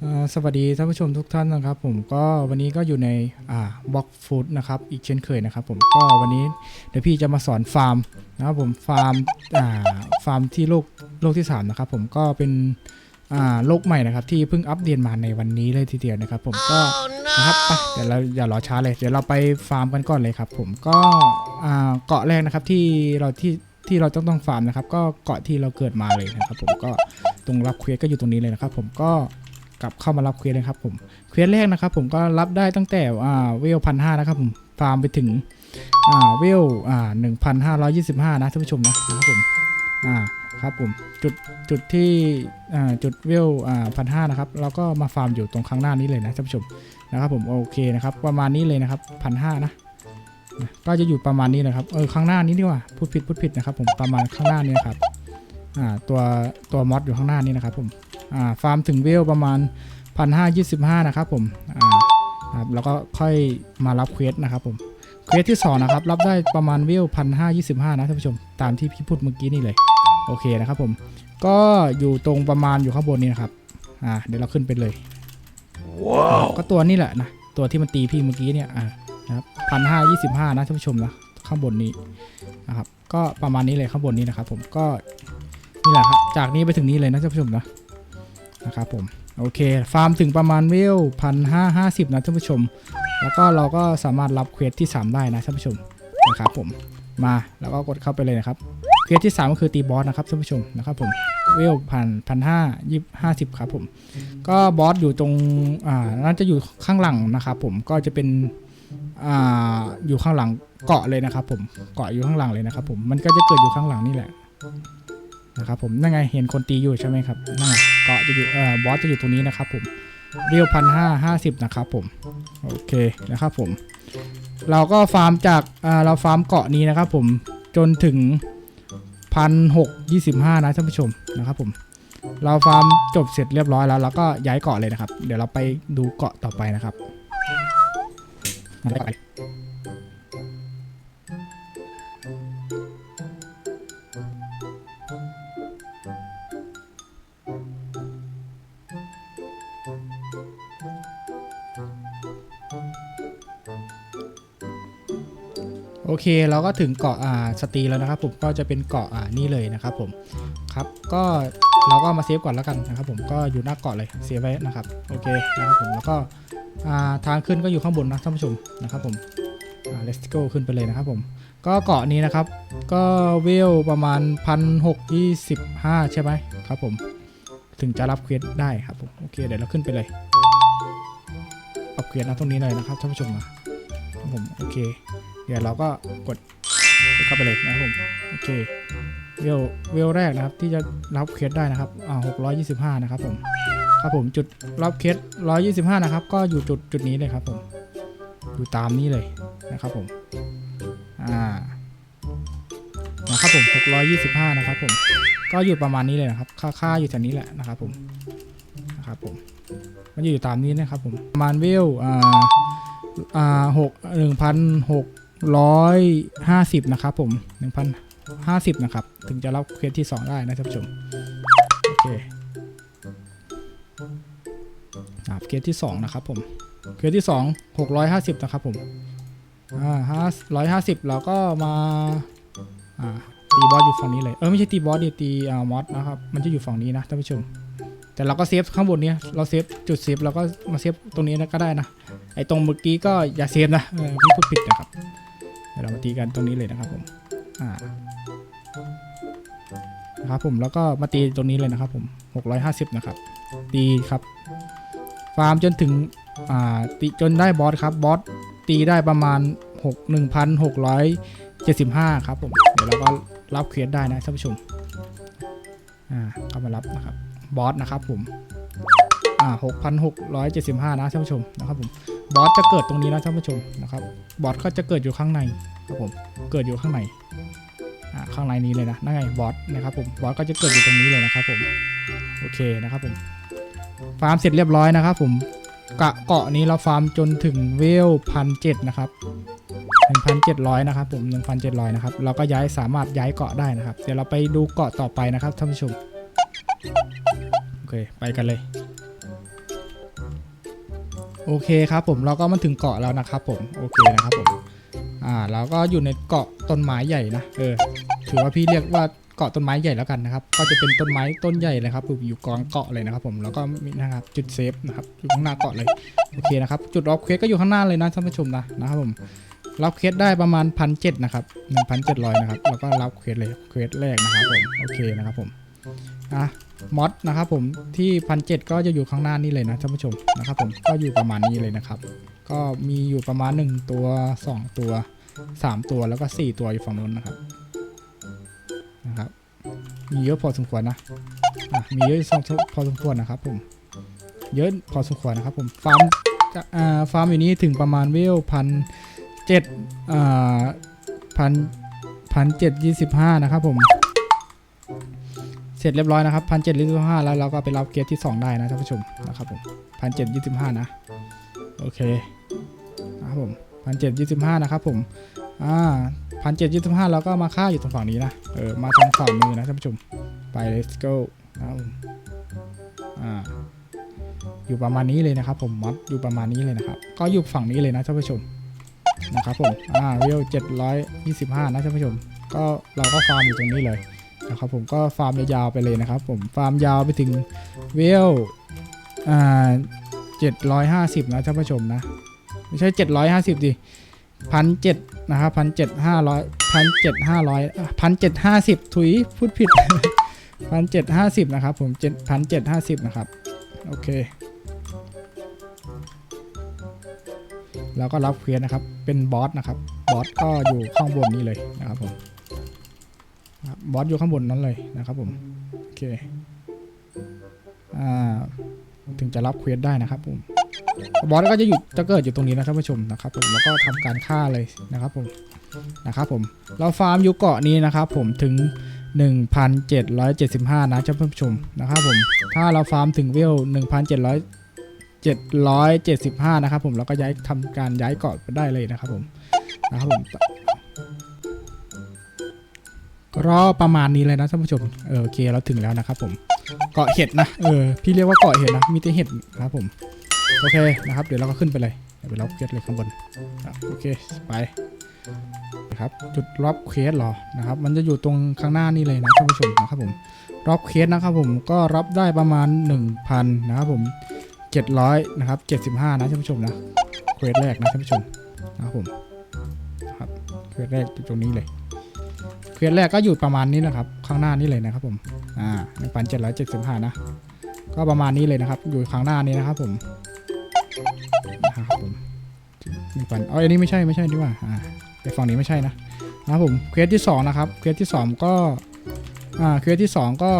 เอ่อสวัสดีท่านผู้ชมทุกท่านนะครับ ผมก็วันนี้ก็อยู่ในอ่าบล็อกฟู้ดนะครับอีกเช่นเคยนะครับ ผมก็วันนี้เดี๋ยวพี่จะมาสอนฟาร์มนะครับผมฟาร์มอ่าฟาร์มที่โลกโลกที่สามนะครับผมก็เป็นอ่าโลกใหม่นะครับ ที่เพิ่งอัปเดตมาในวันนี้เลยทีเดียวนะครับ ผมก็นะครับไปเดี๋ยวเราอย่ารอช้าเลยเดี๋ยวเราไปฟาร์มกันก่อนเลยครับ ผมก็อ่าเกาะแรกนะครับที่เราที่ที่เราต้องต้องฟาร์มนะครับ ก็เกาะที่เราเกิดมาเลยนะครับ ผมก็ตรงรับเควสก็อยู่ตรงนี้เลยนะครับ ผมก็ กลับเข้ามารับเควสเลยครับผมเควสแรกนะครับ ผมก็รับได้ตั้งแต่อ่าเวลพันห้านะครับผมฟาร์มไปถึงอ่าเวลอ่าหนึ่งพันห้าร้อยยี่สิบห้านะท่านผู้ชมนะนะครับผมอ่าครับผมจุดจุดที่อ่าจุดเวลอ่าพันห้านะครับเราก็มาฟาร์มอยู่ตรงข้างหน้านี้เลยนะท่านผู้ชมนะครับผมโอเคนะครับประมาณนี้เลยนะครับพันห้านะก็จะอยู่ประมาณนี้นะครับเออข้างหน้านี้ดีกว่าพูดผิดพูดผิดนะครับ ผมประมาณข้างหน้านี้นะครับอ่าตัวตัวมอสอยู่ข้างหน้านี้นะครับผม ฟาร์มถึงเวลประมาณ 1,525 นะครับผมอ่าครับแล้วก็ค่อยมารับเควสนะครับผมเควสที่ 2 นะครับ รับได้ประมาณเวล1,525 นะท่านผู้ชม ตามที่พี่พูดเมื่อกี้นี่เลย โอเคนะครับผม ก็อยู่ตรงประมาณอยู่ข้างบนนี้นะครับ อ่า เดี๋ยวเราขึ้นไปเลยว้าวก็ตัวนี้แหละนะ ตัวที่มันตีพี่เมื่อกี้เนี่ย อ่านะครับพันห้ายี่สิบห้านะท่านผู้ชมนะข้างบนนี้นะครับ ก็ประมาณนี้เลยข้างบนนี้นะครับผม ก็นี่แหละครับ จากนี้ไปถึงนี้เลยนะท่านผู้ชมนะ นะครับผม โอเค ฟาร์มถึงประมาณเวลพันห้าห้าสิบนะท่านผู้ชม แล้วก็เราก็สามารถรับเควสที่ 3 ได้นะท่านผู้ชมนะครับผมมาแล้วก็กดเข้าไปเลยนะครับเควสที่ 3 ก็คือตีบอสนะครับท่านผู้ชมนะครับผมเวลพันพันห้ายี่ห้าสิบครับผม ก็บอสอยู่ตรงอ่าน่าจะอยู่ข้างหลังนะครับผมก็จะเป็นอ่าอยู่ข้างหลังเกาะเลยนะครับ ผมเกาะอยู่ข้างหลังเลยนะครับ ผมมันก็จะเกิดอยู่ข้างหลังนี่แหละนะครับผมนั่นไงเห็นคนตีอยู่ใช่ไหมครับนั่นไง เกาะจะอยู่เอ่อบอสจะอยู่ตรงนี้นะครับผมเรียวพันห้าห้าสิบนะครับผมโอเคนะครับผม เราก็ฟาร์มจากอ่าเราฟาร์มเกาะนี้นะครับผมจนถึงพันหกยี่สิบห้านะท่านผู้ชมนะครับผม เราฟาร์มจบเสร็จเรียบร้อยแล้วเราก็ย้ายเกาะเลยนะครับ เดี๋ยวเราไปดูเกาะต่อไปนะครับ โอเคเราก็ถึงเกาะอ่าสตีแล้วนะครับผมก็จะเป็นเกาะอ่านี่เลยนะครับผมครับก็เราก็มาเซฟก่อนแล้วกันนะครับผมก็อยู่หน้าเกาะเลยเซฟไว้นะครับโอเคนะครับผมแล้วก็อ่าทางขึ้นก็อยู่ข้างบนนะท่านผู้ชมนะครับผมอ่า let's go ขึ้นไปเลยนะครับผมก็เกาะนี้นะครับ ก็เวลประมาณพันหกยี่สิบห้าใช่ไหมครับผมถึงจะรับเควสได้ครับผมโอเคเดี๋ยวเราขึ้นไปเลยเอาเควสนะตรงนี้เลยนะครับท่านผู้ชมนะครับผมโอเค เดี๋ยวเราก็กดเข้าไปเลยนะครับผมโอเคเวลเวลแรกนะครับที่จะรับเคสได้นะครับอ่าหกร้อยยี่สิบห้านะครับผมครับผมจุดรับเคสร้อยยี่สิบห้านะครับ ก็อยู่จุดจุดนี้เลยครับผมอยู่ตามนี้เลยนะครับผมอ่านะครับผมหกร้อยยี่สิบห้านะครับผมก็อยู่ประมาณนี้เลยนะครับ ค่าค่าอยู่แถวนี้แหละนะครับผมนะครับผมมันอยู่ตามนี้นะครับผมประมาณเวลอ่าอ่าหกหนึ่งพันหก ร้อยห้าสิบนะครับผมหนึ่งพันห้าสิบนะครับ ถึงจะรับเควสที่สองได้นะท่านผู้ชม โอเคครับเควสที่สองนะครับผม เควสที่สองหกร้อยห้าสิบนะครับผม อ่าห้าร้อยห้าสิบเราก็มา อ่า ตีบอสอยู่ฝั่งนี้เลย เออไม่ใช่ตีบอสดิตีอ่ามอสนะครับ มันจะอยู่ฝั่งนี้นะท่านผู้ชมแต่เราก็เซฟข้างบนเนี้ยเราเซฟจุดเซฟเราก็มาเซฟตรงนี้นะก็ได้นะ ไอ้ตรงเมื่อกี้ก็อย่าเซฟนะเออพี่พูดผิดนะครับ ดี๋ยวเรามาตีกันตรงนี้เลยนะครับผมอ่านะครับผมแล้วก็มาตีตรงนี้เลยนะครับผม 650 นะครับ ตีครับฟาร์มจนถึงอ่าตีจนได้บอสครับบอสตีได้ประมาณ 6 1,675 ครับผมเดี๋ยวเราก็รับเควสได้นะท่านผู้ชมอ่าเข้ามารับนะครับบอสนะครับผม อ่า6,675นะท่านผู้ชมนะครับผมบอสจะเกิดตรงนี้นะท่านผู้ชมนะครับบอสก็จะเกิดอยู่ข้างในครับผมเกิดอยู่ข้างในอ่าข้างในนี้เลยนะนั่นไงบอสนะครับผมบอสก็จะเกิดอยู่ตรงนี้เลยนะครับผมโอเคนะครับผมฟาร์มเสร็จเรียบร้อยนะครับผมกะเกาะนี้เราฟาร์มจนถึงเวลพันเจ็ดนะครับ1,700 นะครับผม 1,700 นะครับ เราก็ย้ายสามารถย้ายเกาะได้นะครับ เดี๋ยวเราไปดูเกาะต่อไปนะครับท่านผู้ชม โอเค ไปกันเลย โอเคครับผมเราก็มาถึงเกาะแล้วนะครับผมโอเคนะครับผมอ่าเราก็อยู่ในเกาะต้นไม้ใหญ่นะเออถือว่าพี่เรียกว่าเกาะต้นไม้ใหญ่แล้วกันนะครับ ก็จะเป็นต้นไม้ต้นใหญ่เลยครับอยู่กลางเกาะเลยนะครับผมแล้วก็มีนะครับจุดเซฟนะครับอยู่ข้างหน้าเกาะเลยโอเคนะครับจุดรอบเควสก็อยู่ข้างหน้าเลยนะท่านผู้ชมนะนะครับผมรับเควสได้ประมาณพันเจ็ดนะครับหนึ่งพันเจ็ดร้อยนะครับแล้วก็รับเควสเลยเควสแรกนะครับผมโอเคนะครับผมอะ มอดนะครับผมที่พันเก็จะอยู่ข้างหน้านี่เลยนะท่านผู้ชมนะครับผมก็อยู่ประมาณนี้เลยนะครับ ก็มีอยู่ประมาณ 1 ตัว 2 ตัว 3 ตัวแล้วก็ 4 ตัวอยู่ฝั่งนู้นนะครับนะครับ มีเยอะพอสมควรนะะมีเยอะพอสมควรนะครับผมเยอะพอสมควรนะครับผมฟาร์มจะอ่าฟาร์มอยู่นี้ถึงประมาณเวลพันเจ็ดอ่าพันพันเจ็ดยี่สิบห้านะครับผม เสร็จเรียบร้อยนะครับพันเจ็ดยี่สิบห้าแล้วเราก็ไปรับเกียร์ที่ 2 ได้นะท่านผู้ชมนะครับผมพันเจ็ดยี่สิบห้านะ โอเคนะครับผมพันเจ็ดยี่สิบห้านะครับผมอ่าพันเจ็ดยี่สิบห้าเราก็มาค่าอยู่ตรงฝั่งนี้นะเออมาทางฝั่งมือนะท่านผู้ชมไป let's go นะครับผมอ่าอยู่ประมาณนี้เลยนะครับผมมอดอยู่ประมาณนี้เลยนะครับ ก็อยู่ฝั่งนี้เลยนะท่านผู้ชมนะครับผมอ่าเวลเจ็ดร้อยยี่สิบห้านะท่านผู้ชม ก็เราก็ฟาร์มอยู่ตรงนี้เลย นะครับผมก็ฟาร์มยาวๆไปเลยนะครับ ผมฟาร์มยาวไปถึงเวลอ่าเจ็ดร้อยห้าสิบนะท่านผู้ชมนะ ไม่ใช่เจ็ดร้อยห้าสิบดิพันเจ็ดนะครับพันเจ็ดห้าร้อยพันเจ็ดห้าร้อยพันเจ็ดห้าสิบถุยพูดผิดพันเจ็ดห้าสิบนะครับผมเจ็ดพันเจ็ดห้าสิบนะครับ โอเคแล้วก็รับเควสนะครับ เป็นบอสนะครับ บอสก็อยู่ข้างบนนี้เลยนะครับผม บอสอยู่ข้างบนนั้นเลยนะครับผม โอเค อ่า ถึงจะรับเควสได้นะครับผมบอสก็จะอยู่จะเกิดอยู่ตรงนี้นะท่านผู้ชมนะครับผมแล้วก็ทำการฆ่าเลยนะครับผมนะครับผมเราฟาร์มอยู่เกาะนี้นะครับผมถึง 1,775 นะท่านผู้ชมนะครับผมถ้าเราฟาร์มถึงเวล1,700 775 นะครับผมเราก็ย้ายทำการย้ายเกาะไปได้เลยนะครับผมนะครับผม ก็ประมาณนี้เลยนะท่านผู้ชมเออโอเคเราถึงแล้วนะครับผมเกาะเห็ดนะเออพี่เรียกว่าเกาะเห็ดนะมีแต่เห็ดนะครับผมโอเคนะครับ เดี๋ยวเราก็ขึ้นไปเลยเดี๋ยวไปรับเควสเลยข้างบนโอเคไปนะครับจุดรับเควสหรอนะครับ มันจะอยู่ตรงข้างหน้านี่เลยนะท่านผู้ชมนะครับผมรับเควสนะครับผมก็รับได้ประมาณ 1,000 นะครับผม 700 นะครับ 75 นะท่านผู้ชมนะเควสแรกนะท่านผู้ชมนะครับผมครับเควสแรกอยู่ตรงนี้เลย ควสแรกก็อยู่ประมาณนี้นะครับ ข้างหน้านี่เลยนะครับผม อ่าหนึ่งพันเจ็ดร้อยเจ็ดสิบห้านะ ก็ประมาณนี้เลยนะครับ อยู่ข้างหน้านี้นะครับผมนะครับผมหนึ่งพันอ๋ออันนี้ไม่ใช่ไม่ใช่ดีกว่า อ่าไปฝั่งนี้ไม่ใช่นะนะครับผมเควสที่สองนะครับ เควสที่สองก็ อ่า เควสที่สองก็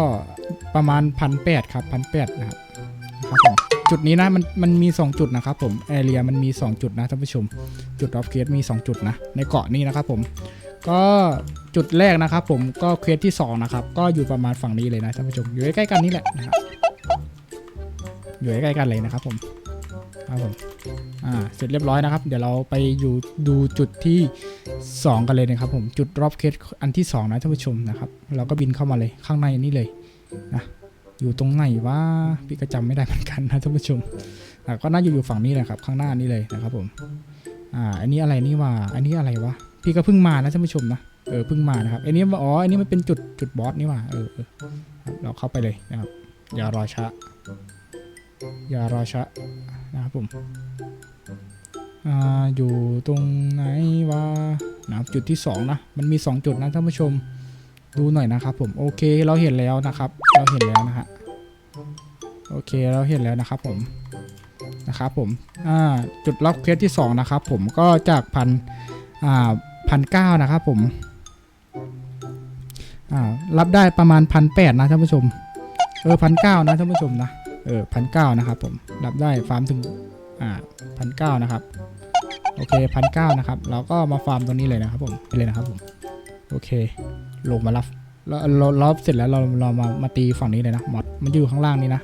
ประมาณพันแปดครับพันแปดนะครับครับผมจุดนี้นะมันมันมี 2 จุดนะครับผมแอเรียมันมี 2 จุดนะท่านผู้ชม จุดออฟเควสมี 2 จุดนะในเกาะนี้นะครับผม ก็จุดแรกนะครับผมก็เควสที่2นะครับก็อยู่ประมาณฝั่งนี้เลยนะท่านผู้ชมอยู่ใกล้ๆกันนี่แหละนะครับอยู่ใกล้ๆกันเลยนะครับผมครับผมอ่าเสร็จเรียบร้อยนะครับ เดี๋ยวเราไปอยู่ดูจุดที่ 2 กันเลยนะครับผมจุดรอบเคสอันที่ 2 นะท่านผู้ชมนะครับ เราก็บินเข้ามาเลยข้างในนี่เลยนะอยู่ตรงไหนวะพี่ก็จำไม่ได้เหมือนกันนะท่านผู้ชมก็น่าอยู่อยู่ฝั่งนี้แหละครับ ข้างหน้านี่เลยนะครับผมอ่าอันนี้อะไรนี่ว่าอันนี้อะไรวะ พี่ก็เพิ่งมานะท่านผู้ชมนะเออเพิ่งมานะครับอันนี้อ๋ออันนี้มันเป็นจุดจุดบอสนี่หว่าเออเราเข้าไปเลยนะครับ อย่ารอช้าอย่ารอช้านะครับผมอ่าอยู่ตรงไหนวะนะครับจุดที่สองนะ มันมีสองจุดนะท่านผู้ชมดูหน่อยนะครับผมโอเคเราเห็นแล้วนะครับ เราเห็นแล้วนะฮะโอเคเราเห็นแล้วนะครับผมนะครับผมอ่าจุดล็อกเคสที่สองนะครับผมก็จากพันอ่า พันเก้านะครับผมรับได้ประมาณพันแปดนะท่านผู้ชม เออพันเก้านะท่านผู้ชมนะ เออพันเก้านะครับผม รับได้ฟาร์มถึง อ่าพันเก้านะครับ โอเคพันเก้านะครับ เราก็มาฟาร์มตรงนี้เลยนะครับผมไปเลยนะครับผม โอเค ลงมารับแล้วเรารอบเสร็จแล้วเราเรามามาตีฝั่งนี้เลยนะมอดมันอยู่ข้างล่างนี้นะ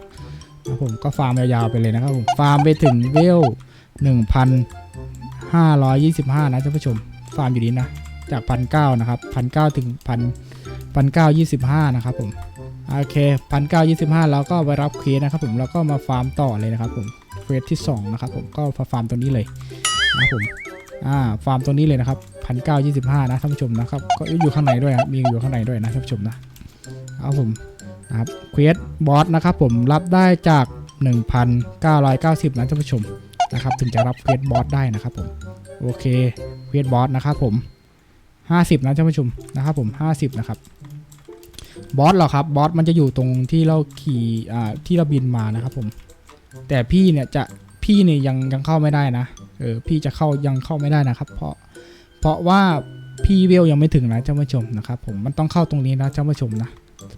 นะครับผมก็ฟาร์มยาวๆไปเลยนะครับผมฟาร์มไปถึงเวลหนึ่งพันห้าร้อยยี่สิบห้านะท่านผู้ชม ฟาร์มอยู่นี้นะ จากพันเก้านะครับพันเก้าถึงพันพันเก้ายี่สิบห้านะครับผมโอเคพันเก้ายี่สิบห้าเราก็ไปรับเคสนะครับผมแล้วก็มาฟาร์มต่อเลยนะครับผมเควสที่สองนะครับผมก็ฟาร์มตัวนี้เลยนะครับผมอ่าฟาร์มตัวนี้เลยนะครับพันเก้ายี่สิบห้านะท่านผู้ชมนะครับก็อยู่ข้างในด้วยครับมีอยู่ข้างในด้วยนะท่านผู้ชมนะครับผมนะครับเควสบอสนะครับผมรับได้จาก 1,990นะท่านผู้ชม นะครับ ถึงจะรับเควสบอสได้นะครับผม โอเคเควสบอสนะครับผม 50 นะท่านผู้ชมนะครับผม 50 นะครับ บอสเหรอครับ บอสมันจะอยู่ตรงที่เราขี่อ่าที่เราบินมานะครับผม แต่พี่เนี่ยจะพี่เนี่ยยังยังเข้าไม่ได้นะ เออพี่จะเข้ายังเข้าไม่ได้นะครับ เพราะเพราะว่าพี่เวลยังไม่ถึงนะท่านผู้ชมนะครับผมมันต้องเข้าตรงนี้นะท่านผู้ชมนะ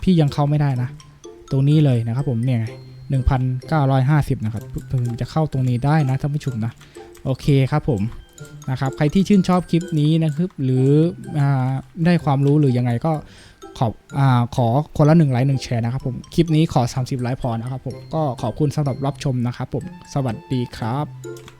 พี่ยังเข้าไม่ได้นะ ตรงนี้เลยนะครับผมเนี่ย หนึ่งพันเก้าร้อยห้าสิบนะครับถึงจะเข้าตรงนี้ได้นะท่านผู้ชมนะ โอเคครับผมนะครับใครที่ชื่นชอบคลิปนี้นะครับหรืออได้ความรู้หรือยังไงก็ขอบอขอคนละหนึ่งไลค์หนึ่งแชร์นะครับผมคลิปนี้ขอ 30 ไลค์พอนะครับผมก็ขอบคุณสำหรับรับชมนะครับผมสวัสดีครับ